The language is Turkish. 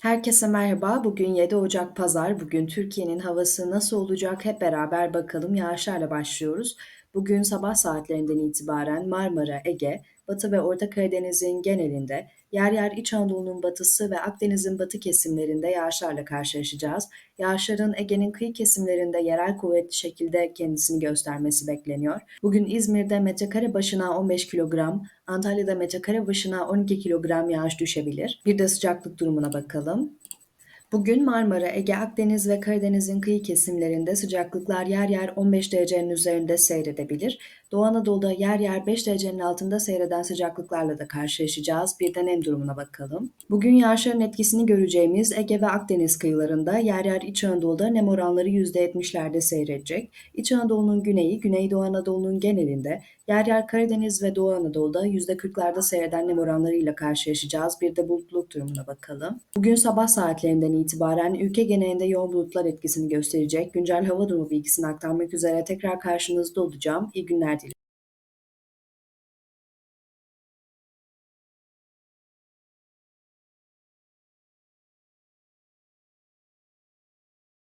Herkese merhaba. Bugün 7 Ocak Pazar. Bugün Türkiye'nin havası nasıl olacak hep beraber bakalım. Yağışlarla başlıyoruz. Bugün sabah saatlerinden itibaren Marmara, Ege, Batı ve Orta Karadeniz'in genelinde, yer yer İç Anadolu'nun batısı ve Akdeniz'in batı kesimlerinde yağışlarla karşılaşacağız. Yağışların Ege'nin kıyı kesimlerinde yerel kuvvetli şekilde kendisini göstermesi bekleniyor. Bugün İzmir'de metrekare başına 15 kilogram, Antalya'da metrekare başına 12 kilogram yağış düşebilir. Bir de sıcaklık durumuna bakalım. Bugün Marmara, Ege, Akdeniz ve Karadeniz'in kıyı kesimlerinde sıcaklıklar yer yer 15 derecenin üzerinde seyredebilir. Doğu Anadolu'da yer yer 5 derecenin altında seyreden sıcaklıklarla da karşılaşacağız. Bir de nem durumuna bakalım. Bugün yağışların etkisini göreceğimiz Ege ve Akdeniz kıyılarında yer yer İç Anadolu'da nem oranları %70'lerde seyredecek. İç Anadolu'nun güneyi, Güneydoğu Anadolu'nun genelinde, yer yer Karadeniz ve Doğu Anadolu'da %40'larda seyreden nem oranlarıyla karşılaşacağız. Bir de bulutluluk durumuna bakalım. Bugün sabah saatlerinden itibaren ülke genelinde yoğun bulutlar etkisini gösterecek. Güncel hava durumu bilgisini aktarmak üzere tekrar karşınızda olacağım. İyi günler dilerim.